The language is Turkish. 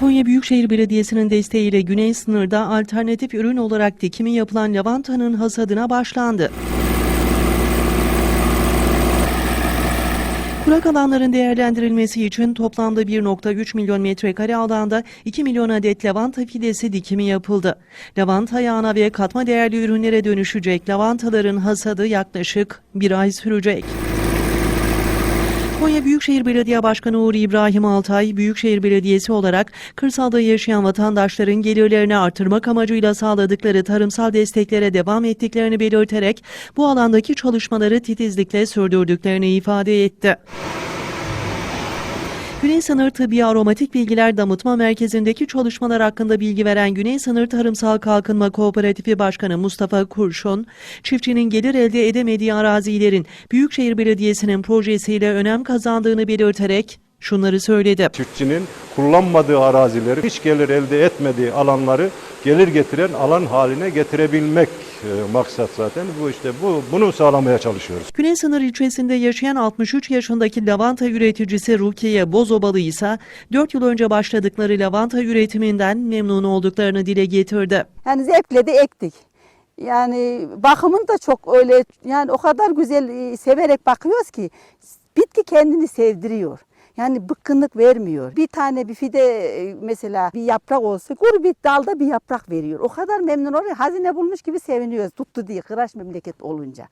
Konya Büyükşehir Belediyesi'nin desteğiyle güney sınırda alternatif ürün olarak dikimi yapılan lavantanın hasadına başlandı. Kurak alanların değerlendirilmesi için toplamda 1.3 milyon metrekare alanda 2 milyon adet lavanta fidesi dikimi yapıldı. Lavanta yağına ve katma değerli ürünlere dönüşecek lavantaların hasadı yaklaşık bir ay sürecek. Konya Büyükşehir Belediye Başkanı Uğur İbrahim Altay, Büyükşehir Belediyesi olarak kırsalda yaşayan vatandaşların gelirlerini artırmak amacıyla sağladıkları tarımsal desteklere devam ettiklerini belirterek bu alandaki çalışmaları titizlikle sürdürdüklerini ifade etti. Güney Sınır Tıbbi Aromatik Bilgiler Damıtma Merkezi'ndeki çalışmalar hakkında bilgi veren Güney Sınır Tarımsal Kalkınma Kooperatifi Başkanı Mustafa Kurşun, çiftçinin gelir elde edemediği arazilerin Büyükşehir Belediyesi'nin projesiyle önem kazandığını belirterek şunları söyledi. Çiftçinin kullanmadığı arazileri, hiç gelir elde etmediği alanları gelir getiren alan haline getirebilmek e, maksat zaten. Bu işte bu bunu sağlamaya çalışıyoruz. Güney Sınır ilçesinde yaşayan 63 yaşındaki lavanta üreticisi Rukiye Bozobalı ise 4 yıl önce başladıkları lavanta üretiminden memnun olduklarını dile getirdi. Yani zevkle de ektik. Yani bakımın da çok öyle yani o kadar güzel e, severek bakıyoruz ki bitki kendini sevdiriyor. Yani bıkkınlık vermiyor. Bir tane bir fide e, mesela bir yaprak olsa kuru bir dalda bir yaprak veriyor. O kadar memnun oluyor. Hazine bulmuş gibi seviniyoruz tuttu diye kıraç memleket olunca.